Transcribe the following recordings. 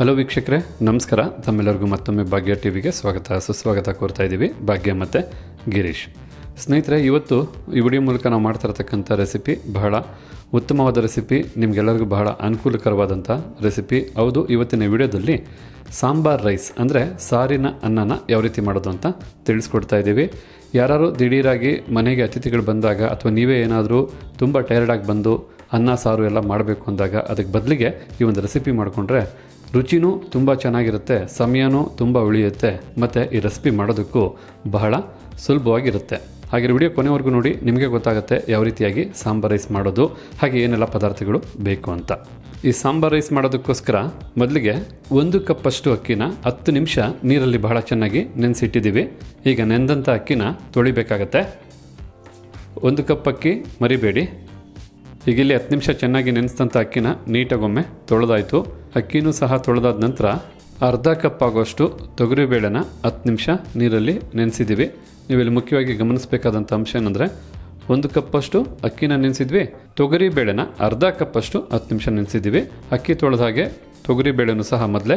Hello ವೀಕ್ಷಕರೇ, ನಮಸ್ಕಾರ. ತಮ್ಮೆಲ್ಲರಿಗೂ ಮತ್ತೊಮ್ಮೆ ಭಾಗ್ಯ ಟಿ ವಿಗೆ ಸ್ವಾಗತ. ಸುಸ್ವಾಗತ ಕೋರ್ತಾ ಇದ್ದೀವಿ. ಭಾಗ್ಯ ಮತ್ತು ಗಿರೀಶ್. ಸ್ನೇಹಿತರೆ, ಇವತ್ತು ಈ ವಿಡಿಯೋ ಮೂಲಕ ನಾವು ಮಾಡ್ತಾ ಇರತಕ್ಕಂಥ ರೆಸಿಪಿ ಬಹಳ ಉತ್ತಮವಾದ ರೆಸಿಪಿ, ನಿಮಗೆಲ್ಲರಿಗೂ ಬಹಳ ಅನುಕೂಲಕರವಾದಂಥ ರೆಸಿಪಿ. ಹೌದು, ಇವತ್ತಿನ ವಿಡಿಯೋದಲ್ಲಿ ಸಾಂಬಾರ್ ರೈಸ್, ಅಂದರೆ ಸಾರಿನ ಅನ್ನನ ಯಾವ ರೀತಿ ಮಾಡೋದು ಅಂತ ತಿಳಿಸ್ಕೊಡ್ತಾ ಇದ್ದೀವಿ. ಯಾರು ದಿಢೀರಾಗಿ ಮನೆಗೆ ಅತಿಥಿಗಳು ಬಂದಾಗ ಅಥವಾ ನೀವೇ ಏನಾದರೂ ತುಂಬ ಟೈರ್ಡಾಗಿ ಬಂದು ಅನ್ನ, ಸಾರು ಎಲ್ಲ ಮಾಡಬೇಕು ಅಂದಾಗ ಅದಕ್ಕೆ ಬದಲಿಗೆ ಈ ಒಂದು ರೆಸಿಪಿ ಮಾಡಿಕೊಂಡ್ರೆ ರುಚಿನೂ ತುಂಬ ಚೆನ್ನಾಗಿರುತ್ತೆ, ಸಮಯನೂ ತುಂಬ ಉಳಿಯುತ್ತೆ, ಮತ್ತು ಈ ರೆಸಿಪಿ ಮಾಡೋದಕ್ಕೂ ಬಹಳ ಸುಲಭವಾಗಿರುತ್ತೆ. ಹಾಗೆ ವಿಡಿಯೋ ಕೊನೆವರೆಗೂ ನೋಡಿ, ನಿಮಗೆ ಗೊತ್ತಾಗುತ್ತೆ ಯಾವ ರೀತಿಯಾಗಿ ಸಾಂಬಾರ್ ರೈಸ್ ಮಾಡೋದು, ಹಾಗೆ ಏನೆಲ್ಲ ಪದಾರ್ಥಗಳು ಬೇಕು ಅಂತ. ಈ ಸಾಂಬಾರ್ ರೈಸ್ ಮಾಡೋದಕ್ಕೋಸ್ಕರ ಮೊದಲಿಗೆ ಒಂದು ಕಪ್ಪಷ್ಟು ಅಕ್ಕಿನ ಹತ್ತು ನಿಮಿಷ ನೀರಲ್ಲಿ ಬಹಳ ಚೆನ್ನಾಗಿ ನೆನೆಸಿಟ್ಟಿದ್ದೀವಿ. ಈಗ ನೆಂದಂಥ ಅಕ್ಕಿನ ತೊಳಿಬೇಕಾಗತ್ತೆ. ಒಂದು ಕಪ್ ಅಕ್ಕಿ ಮರಿಬೇಡಿ. ಈಗ ಇಲ್ಲಿ ಹತ್ತು ನಿಮಿಷ ಚೆನ್ನಾಗಿ ನೆನೆಸಿದಂಥ ಅಕ್ಕಿನ ನೀಟಾಗೊಮ್ಮೆ ತೊಳೆದಾಯಿತು. ಅಕ್ಕಿನೂ ಸಹ ತೊಳೆದಾದ ನಂತರ ಅರ್ಧ ಕಪ್ ಆಗೋಷ್ಟು ತೊಗರಿಬೇಳೆನ ಹತ್ತು ನಿಮಿಷ ನೀರಲ್ಲಿ ನೆನೆಸಿದ್ದೀವಿ. ನೀವಿಲ್ಲಿ ಮುಖ್ಯವಾಗಿ ಗಮನಿಸಬೇಕಾದಂಥ ಅಂಶ ಏನಂದರೆ ಒಂದು ಕಪ್ಪಷ್ಟು ಅಕ್ಕಿನ ನೆನೆಸಿದ್ವಿ. ತೊಗರಿ ಬೇಳೆನ ಅರ್ಧ ಕಪ್ಪಷ್ಟು ಹತ್ತು ನಿಮಿಷ ನೆನೆಸಿದ್ದೀವಿ. ಅಕ್ಕಿ ತೊಳೆದ ಹಾಗೆ ತೊಗರಿ ಬೇಳೆನೂ ಸಹ ಮೊದಲೇ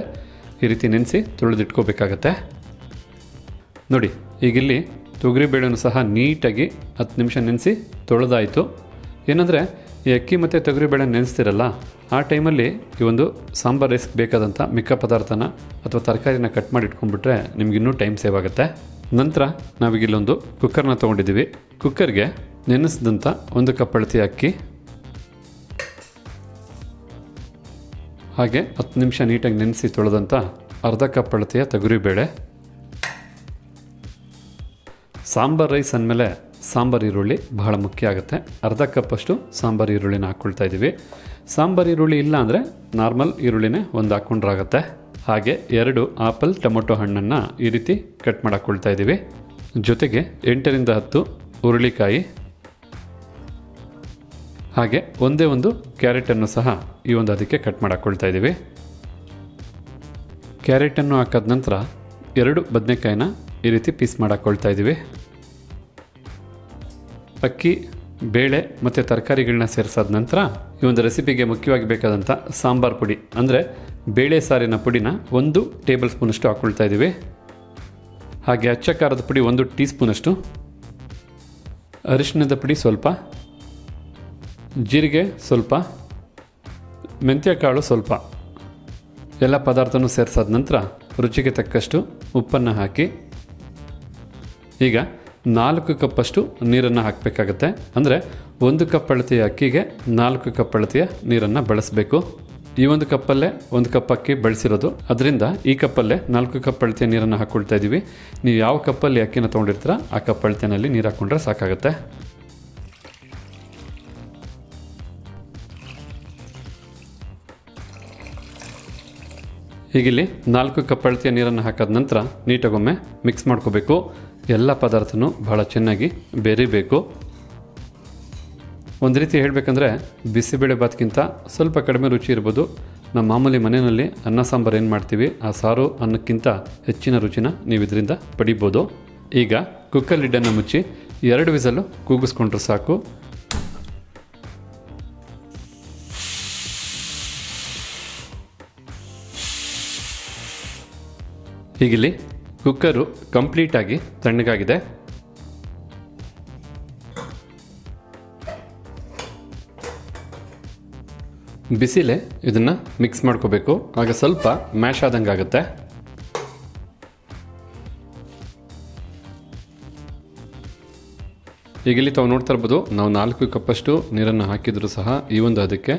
ಈ ರೀತಿ ನೆನೆಸಿ ತೊಳೆದಿಟ್ಕೋಬೇಕಾಗತ್ತೆ. ನೋಡಿ, ಈಗಿಲ್ಲಿ ತೊಗರಿ ಬೇಳೆನೂ ಸಹ ನೀಟಾಗಿ ಹತ್ತು ನಿಮಿಷ ನೆನೆಸಿ ತೊಳೆದಾಯಿತು. ಏನಂದರೆ ಈ ಅಕ್ಕಿ ಮತ್ತು ತೊಗರಿ ಬೇಳೆ ನೆನೆಸ್ತಿರಲ್ಲ, ಆ ಟೈಮಲ್ಲಿ ಈ ಒಂದು ಸಾಂಬಾರ್ ರೈಸ್ಗೆ ಬೇಕಾದಂಥ ಮಿಕ್ಕ ಪದಾರ್ಥನ ಅಥವಾ ತರಕಾರಿನ ಕಟ್ ಮಾಡಿ ಇಟ್ಕೊಂಡ್ಬಿಟ್ರೆ ನಿಮ್ಗೆ ಇನ್ನೂ ಟೈಮ್ ಸೇವ್ ಆಗುತ್ತೆ. ನಂತರ ನಾವೀಗ ಇಲ್ಲೊಂದು ಕುಕ್ಕರ್ನ ತೊಗೊಂಡಿದ್ದೀವಿ. ಕುಕ್ಕರ್ಗೆ ನೆನೆಸಿದಂಥ ಒಂದು ಕಪ್ ಅಳತಿ ಅಕ್ಕಿ. ಹಾಗೆ ಹತ್ತು ನಿಮಿಷ ನೀಟಾಗಿ ನೆನೆಸಿ ತೊಳೆದಂಥ ಅರ್ಧ ಕಪ್ ಅಳತೆಯ ತೊಗರಿಬೇಳೆ ಸಾಂಬಾರ್ ರೈಸ್ ಅಂದಮೇಲೆ ಸಾಂಬಾರ್ ಈರುಳ್ಳಿ ಬಹಳ ಮುಖ್ಯ ಆಗುತ್ತೆ. ಅರ್ಧ ಕಪ್ಪಷ್ಟು ಸಾಂಬಾರು ಈರುಳ್ಳಿನ ಹಾಕ್ಕೊಳ್ತಾ ಇದ್ದೀವಿ ಸಾಂಬಾರು ಈರುಳ್ಳಿ ಇಲ್ಲ ಅಂದರೆ ನಾರ್ಮಲ್ ಈರುಳ್ಳಿನೇ ಒಂದು ಹಾಕ್ಕೊಂಡ್ರಾಗತ್ತೆ ಹಾಗೆ ಎರಡು ಆಪಲ್ ಟೊಮೊಟೊ ಹಣ್ಣನ್ನು ಈ ರೀತಿ ಕಟ್ ಮಾಡಿಕೊಳ್ತಾ ಹಾಕ್ಕೊಳ್ತಾ ಇದ್ದೀವಿ ಜೊತೆಗೆ ಎಂಟರಿಂದ ಹತ್ತು ಹುರುಳಿಕಾಯಿ. ಹಾಗೆ ಒಂದೇ ಒಂದು ಕ್ಯಾರೆಟನ್ನು ಸಹ ಈ ಒಂದು ಅದಕ್ಕೆ ಕಟ್ ಮಾಡಿಕೊಳ್ತಾ ಹಾಕ್ಕೊಳ್ತಾ ಇದ್ದೀವಿ ಕ್ಯಾರೆಟನ್ನು ಹಾಕಾದ ನಂತರ ಎರಡು ಬದನೆಕಾಯಿನ ಈ ರೀತಿ ಪೀಸ್ ಮಾಡಾಕ್ಕೊಳ್ತಾ ಇದ್ದೀವಿ ಅಕ್ಕಿ, ಬೇಳೆ ಮತ್ತು ತರಕಾರಿಗಳನ್ನ ಸೇರಿಸಾದ ನಂತರ ಈ ಒಂದು ರೆಸಿಪಿಗೆ ಮುಖ್ಯವಾಗಿ ಬೇಕಾದಂಥ ಸಾಂಬಾರ್ ಪುಡಿ. ಅಂದರೆ ಬೇಳೆ ಸಾರಿನ ಪುಡಿನ ಒಂದು ಟೇಬಲ್ ಸ್ಪೂನಷ್ಟು ಹಾಕ್ಕೊಳ್ತಾ ಇದ್ದೀವಿ ಹಾಗೆ ಅಚ್ಚ ಖಾರದ ಪುಡಿ ಒಂದು ಟೀ ಸ್ಪೂನಷ್ಟು ಅರಿಶಿಣದ ಪುಡಿ ಸ್ವಲ್ಪ. ಜೀರಿಗೆ ಸ್ವಲ್ಪ. ಮೆಂತ್ಯ ಕಾಳು ಸ್ವಲ್ಪ. ಎಲ್ಲ ಪದಾರ್ಥನೂ ಸೇರಿಸಾದ ನಂತರ ರುಚಿಗೆ ತಕ್ಕಷ್ಟು ಉಪ್ಪನ್ನು ಹಾಕಿ. ಈಗ ನಾಲ್ಕು ಕಪ್ಪಷ್ಟು ನೀರನ್ನು ಹಾಕಬೇಕಾಗತ್ತೆ. ಅಂದರೆ ಒಂದು ಕಪ್ ಅಳತೆಯ ಅಕ್ಕಿಗೆ ನಾಲ್ಕು ಕಪ್ ಅಳತೆಯ ನೀರನ್ನು ಬಳಸಬೇಕು. ಈ ಒಂದು ಕಪ್ಪಲ್ಲೇ ಒಂದು ಕಪ್ ಅಕ್ಕಿ ಬಳಸಿರೋದು. ಅದರಿಂದ ಈ ಕಪ್ಪಲ್ಲೇ ನಾಲ್ಕು ಕಪ್ ಅಳತೆಯ ನೀರನ್ನು ಹಾಕ್ಕೊಳ್ತಾ ಇದ್ದೀವಿ ನೀವು ಯಾವ ಕಪ್ಪಲ್ಲಿ ಅಕ್ಕಿನ ತೊಗೊಂಡಿರ್ತೀರ, ಆ ಕಪ್ ಅಳತೆಯಲ್ಲಿ ನೀರು ಹಾಕ್ಕೊಂಡ್ರೆ ಸಾಕಾಗುತ್ತೆ. ಹೀಗಿಲ್ಲಿ ನಾಲ್ಕು ಕಪ್ ಅಳತೆಯ ನೀರನ್ನು ಹಾಕಾದ ನಂತರ ನೀಟಾಗೊಮ್ಮೆ ಮಿಕ್ಸ್ ಮಾಡ್ಕೋಬೇಕು. ಎಲ್ಲ ಪದಾರ್ಥನೂ ಭಾಳ ಚೆನ್ನಾಗಿ ಬೆರಿಬೇಕು. ಒಂದು ರೀತಿ ಹೇಳಬೇಕಂದ್ರೆ ಬಿಸಿಬೇಳೆ ಭಾತ್ಗಿಂತ ಸ್ವಲ್ಪ ಕಡಿಮೆ ರುಚಿ ಇರ್ಬೋದು. ನಮ್ಮ ಮಾಮೂಲಿ ಮನೆಯಲ್ಲಿ ಅನ್ನ ಸಾಂಬಾರು ಏನು ಮಾಡ್ತೀವಿ? ಆ ಸಾರು ಅನ್ನಕ್ಕಿಂತ ಹೆಚ್ಚಿನ ರುಚಿನ ನೀವು ಇದರಿಂದ ಪಡಿಬೋದು. ಈಗ ಕುಕ್ಕರ್ ಲಿಡ್ಡನ್ನು ಮುಚ್ಚಿ ಎರಡು ವಿಸಲು ಕೂಗಿಸ್ಕೊಂಡ್ರೆ ಸಾಕು. ಹೀಗಿಲ್ಲಿ ಕುಕ್ಕರು ಕಂಪ್ಲೀಟಾಗಿ ತಣ್ಣಗಾಗಿದೆ. ಬಿಸಿಲೆ ಇದನ್ನು ಮಿಕ್ಸ್ ಮಾಡ್ಕೋಬೇಕು. ಆಗ ಸ್ವಲ್ಪ ಮ್ಯಾಶ್ ಆದಂಗೆ ಆಗುತ್ತೆ. ಈಗ ಇಲ್ಲಿ ತಾವು ನೋಡ್ತಾ ಇರ್ಬೋದು, ನಾವು ನಾಲ್ಕು ಕಪ್ಪಷ್ಟು ನೀರನ್ನು ಹಾಕಿದರೂ ಸಹ ಈ ಒಂದು ಅದಕ್ಕೆ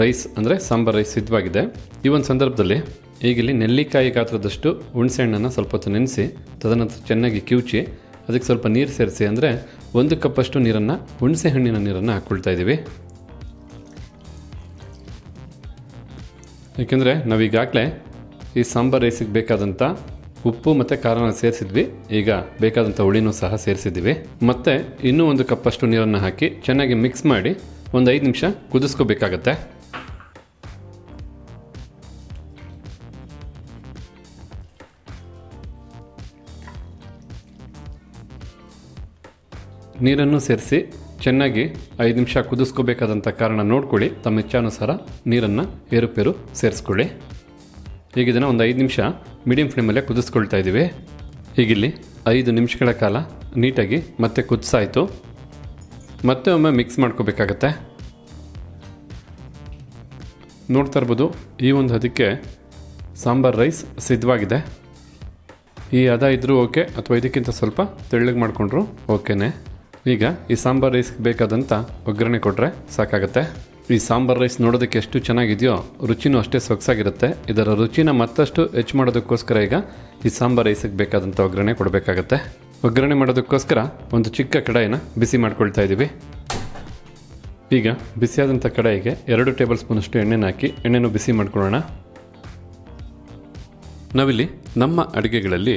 ರೈಸ್ ಅಂದರೆ ಸಾಂಬಾರ್ ರೈಸ್ ಸಿದ್ಧವಾಗಿದೆ. ಈ ಒಂದು ಸಂದರ್ಭದಲ್ಲಿ ಈಗ ಇಲ್ಲಿ ನೆಲ್ಲಿಕಾಯಿ ಗಾತ್ರದಷ್ಟು ಹುಣಸೆ ಹಣ್ಣನ್ನು ಸ್ವಲ್ಪ ಹೊತ್ತು ನೆನೆಸಿ, ತದನಂತರ ಚೆನ್ನಾಗಿ ಕಿವುಚಿ, ಅದಕ್ಕೆ ಸ್ವಲ್ಪ ನೀರು ಸೇರಿಸಿ ಅಂದರೆ ಒಂದು ಕಪ್ಪಷ್ಟು ನೀರನ್ನು ಹುಣಸೆ ಹಣ್ಣಿನ ನೀರನ್ನು ಹಾಕ್ಕೊಳ್ತಾ ಇದ್ದೀವಿ. ಏಕೆಂದರೆ ನಾವೀಗಾಗಲೇ ಈ ಸಾಂಬಾರ್ ರೈಸಿಗೆ ಬೇಕಾದಂಥ ಉಪ್ಪು ಮತ್ತು ಖಾರನ ಸೇರಿಸಿದ್ವಿ. ಈಗ ಬೇಕಾದಂಥ ಹುಳಿನೂ ಸಹ ಸೇರಿಸಿದ್ದೀವಿ. ಮತ್ತು ಇನ್ನೂ ಒಂದು ಕಪ್ಪಷ್ಟು ನೀರನ್ನು ಹಾಕಿ ಚೆನ್ನಾಗಿ ಮಿಕ್ಸ್ ಮಾಡಿ ಒಂದು ಐದು ನಿಮಿಷ ಕುದಿಸ್ಕೋಬೇಕಾಗತ್ತೆ. ನೀರನ್ನು ಸೇರಿಸಿ ಚೆನ್ನಾಗಿ ಐದು ನಿಮಿಷ ಕುದಿಸ್ಕೋಬೇಕಾದಂಥ ಕಾರಣ ನೋಡ್ಕೊಳ್ಳಿ. ತಮ್ಮ ಇಚ್ಛಾನುಸಾರ ನೀರನ್ನು ಏರುಪೇರು ಸೇರಿಸ್ಕೊಳ್ಳಿ. ಈಗ ಇದನ್ನು ಒಂದು ಐದು ನಿಮಿಷ ಮೀಡಿಯಂ ಫ್ಲೇಮಲ್ಲೇ ಕುದಿಸ್ಕೊಳ್ತಾ ಇದ್ದೀವಿ. ಈಗಿಲ್ಲಿ ಐದು ನಿಮಿಷಗಳ ಕಾಲ ನೀಟಾಗಿ ಮತ್ತೆ ಕುದಿಸಾಯಿತು. ಮತ್ತೆ ಒಮ್ಮೆ ಮಿಕ್ಸ್ ಮಾಡ್ಕೋಬೇಕಾಗತ್ತೆ. ನೋಡ್ತಾ ಇರ್ಬೋದು, ಈ ಒಂದು ಅದಕ್ಕೆ ಸಾಂಬಾರ್ ರೈಸ್ ಸಿದ್ಧವಾಗಿದೆ. ಈ ಅದ ಇದ್ದರೂ ಓಕೆ ಅಥವಾ ಇದಕ್ಕಿಂತ ಸ್ವಲ್ಪ ತೆಳ್ಳಗೆ ಮಾಡಿಕೊಂಡ್ರು ಓಕೆನೇ ಈಗ ಈ ಸಾಂಬಾರ್ ರೈಸ್ಗೆ ಬೇಕಾದಂಥ ಒಗ್ಗರಣೆ ಕೊಟ್ಟರೆ ಸಾಕಾಗುತ್ತೆ. ಈ ಸಾಂಬಾರ್ ರೈಸ್ ನೋಡೋದಕ್ಕೆ ಎಷ್ಟು ಚೆನ್ನಾಗಿದೆಯೋ ರುಚಿನೂ ಅಷ್ಟೇ ಸೊಗಸಾಗಿರುತ್ತೆ. ಇದರ ರುಚಿನ ಮತ್ತಷ್ಟು ಹೆಚ್ಚು ಮಾಡೋದಕ್ಕೋಸ್ಕರ ಈಗ ಈ ಸಾಂಬಾರ್ ರೈಸಿಗೆ ಬೇಕಾದಂಥ ಒಗ್ಗರಣೆ ಕೊಡಬೇಕಾಗತ್ತೆ. ಒಗ್ಗರಣೆ ಮಾಡೋದಕ್ಕೋಸ್ಕರ ಒಂದು ಚಿಕ್ಕ ಕಡಾಯಿನ ಬಿಸಿ ಮಾಡ್ಕೊಳ್ತಾ ಇದ್ದೀವಿ ಈಗ ಬಿಸಿಯಾದಂಥ ಕಡಾಯಿಗೆ ಎರಡು ಟೇಬಲ್ ಸ್ಪೂನಷ್ಟು ಎಣ್ಣೆನ ಹಾಕಿ ಎಣ್ಣೆನೂ ಬಿಸಿ ಮಾಡ್ಕೊಳ್ಳೋಣ. ನಾವಿಲ್ಲಿ ನಮ್ಮ ಅಡುಗೆಗಳಲ್ಲಿ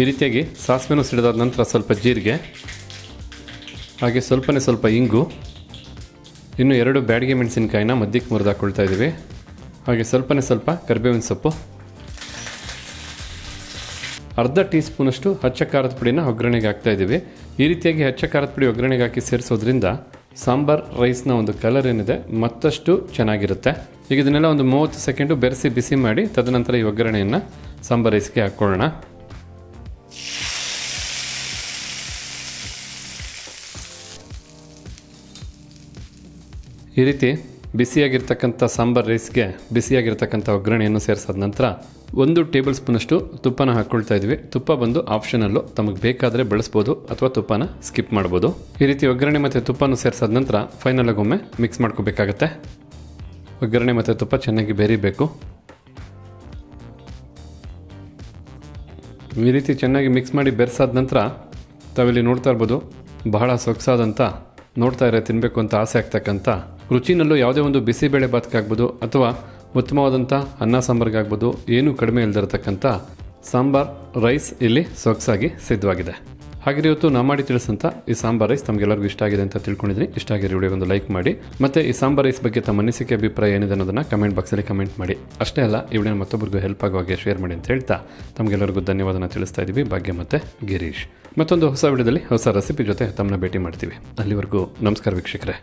ಈ ರೀತಿಯಾಗಿ ಸಾಸಿವೆನೂ ಸಿಡಿದಾದ ನಂತರ ಸ್ವಲ್ಪ ಜೀರಿಗೆ, ಹಾಗೆ ಸ್ವಲ್ಪನೇ ಸ್ವಲ್ಪ ಇಂಗು, ಇನ್ನು ಎರಡು ಬ್ಯಾಡಿಗೆ ಮೆಣಸಿನಕಾಯಿನ ಮಧ್ಯಕ್ಕೆ ಮುರಿದಾಕೊಳ್ತಾ ಇದ್ದೀವಿ. ಹಾಗೆ ಸ್ವಲ್ಪನೇ ಸ್ವಲ್ಪ ಕರಿಬೇವಿನ ಸೊಪ್ಪು, ಅರ್ಧ ಟೀ ಸ್ಪೂನಷ್ಟು ಹಚ್ಚ ಖಾರದ ಪುಡಿನ ಒಗ್ಗರಣೆಗೆ ಹಾಕ್ತಾ ಇದ್ದೀವಿ. ಈ ರೀತಿಯಾಗಿ ಹಚ್ಚ ಖಾರದ ಪುಡಿ ಒಗ್ಗರಣೆಗೆ ಹಾಕಿ ಸೇರಿಸೋದ್ರಿಂದ ಸಾಂಬಾರ್ ರೈಸ್ನ ಒಂದು ಕಲರ್ ಏನಿದೆ ಮತ್ತಷ್ಟು ಚೆನ್ನಾಗಿರುತ್ತೆ. ಈಗ ಇದನ್ನೆಲ್ಲ ಒಂದು ಮೂವತ್ತು ಸೆಕೆಂಡು ಬೆರೆಸಿ ಬಿಸಿ ಮಾಡಿ ತದನಂತರ ಈ ಒಗ್ಗರಣೆಯನ್ನು ಸಾಂಬಾರ್ ರೈಸ್ಗೆ ಹಾಕ್ಕೊಳ್ಳೋಣ. ಈ ರೀತಿ ಬಿಸಿಯಾಗಿರ್ತಕ್ಕಂಥ ಸಾಂಬಾರ್ ರೈಸ್ಗೆ ಬಿಸಿಯಾಗಿರ್ತಕ್ಕಂಥ ಒಗ್ಗರಣೆಯನ್ನು ಸೇರಿಸಾದ ನಂತರ ಒಂದು ಟೇಬಲ್ ಸ್ಪೂನಷ್ಟು ತುಪ್ಪನ ಹಾಕ್ಕೊಳ್ತಾ ಇದ್ವಿ. ತುಪ್ಪ ಬಂದು ಆಪ್ಷನಲ್ಲು ತಮಗೆ ಬೇಕಾದರೆ ಬಳಸ್ಬೋದು ಅಥವಾ ತುಪ್ಪನ ಸ್ಕಿಪ್ ಮಾಡ್ಬೋದು. ಈ ರೀತಿ ಒಗ್ಗರಣೆ ಮತ್ತು ತುಪ್ಪನ ಸೇರಿಸಾದ ನಂತರ ಫೈನಲಾಗಿ ಒಮ್ಮೆ ಮಿಕ್ಸ್ ಮಾಡ್ಕೋಬೇಕಾಗತ್ತೆ. ಒಗ್ಗರಣೆ ಮತ್ತು ತುಪ್ಪ ಚೆನ್ನಾಗಿ ಬೇರಿಬೇಕು. ಈ ರೀತಿ ಚೆನ್ನಾಗಿ ಮಿಕ್ಸ್ ಮಾಡಿ ಬೆರೆಸಾದ ನಂತರ ತಾವಿಲ್ಲಿ ನೋಡ್ತಾ ಇರ್ಬೋದು, ಬಹಳ ಸೊಗಸಾದಂಥ ನೋಡ್ತಾ ಇರೋ ತಿನ್ನಬೇಕು ಅಂತ ಆಸೆ ಆಗ್ತಕ್ಕಂಥ ರುಚಿನಲ್ಲೂ ಯಾವುದೇ ಒಂದು ಬಿಸಿಬೇಳೆ ಭಾತ್ಗಾಗ್ಬೋದು ಅಥವಾ ಉತ್ತಮವಾದಂಥ ಅನ್ನ ಸಾಂಬಾರ್ಗಾಗ್ಬೋದು ಏನೂ ಕಡಿಮೆ ಇಲ್ಲದಿರತಕ್ಕಂಥ ಸಾಂಬಾರ್, ರೈಸ್ ಇಲ್ಲಿ ಸೊಗಸಾಗಿ ಸಿದ್ಧವಾಗಿದೆ. ಹಾಗೆ ಇವತ್ತು ನಾ ಮಾಡಿ ತಿಳಿಸಂತ ಈ ಸಾಂಬಾರ್ ರೈಸ್ ತಮಗೆಲ್ಲರಿಗೂ ಇಷ್ಟ ಆಗಿದೆ ಅಂತ ತಿಳ್ಕೊಂಡಿದ್ದೀನಿ. ಇಷ್ಟ ಆಗಿರೋ ವಿಡಿಯೋ ಒಂದು ಲೈಕ್ ಮಾಡಿ, ಮತ್ತು ಈ ಸಾಂಬಾರ್ ರೈಸ್ ಬಗ್ಗೆ ತಮ್ಮ ಅನಿಸಿಕೆ, ಅಭಿಪ್ರಾಯ ಏನಿದೆ ಅನ್ನೋದನ್ನು ಕಮೆಂಟ್ ಬಾಕ್ಸಲ್ಲಿ ಕಮೆಂಟ್ ಮಾಡಿ. ಅಷ್ಟೇ ಅಲ್ಲ, ಈ ವಿಡಿಯೋ ಮತ್ತೊಬ್ಬರಿಗೂ ಹೆಲ್ಪ್ ಆಗುವ ಹಾಗೆ ಶೇರ್ ಮಾಡಿ ಅಂತ ಹೇಳ್ತಾ ತಮಗೆಲ್ಲರಿಗೂ ಧನ್ಯವಾದನ ತಿಳಿಸ್ತಾ ಇದ್ದೀವಿ. ಭಾಗ್ಯ ಮತ್ತು ಗಿರೀಶ್. ಮತ್ತೊಂದು ಹೊಸ ವಿಡಿಯೋದಲ್ಲಿ ಹೊಸ ರೆಸಿಪಿ ಜೊತೆ ತಮ್ಮನ್ನ ಭೇಟಿ ಮಾಡ್ತೀವಿ. ಅಲ್ಲಿವರೆಗೂ ನಮಸ್ಕಾರ ವೀಕ್ಷಕರೇ.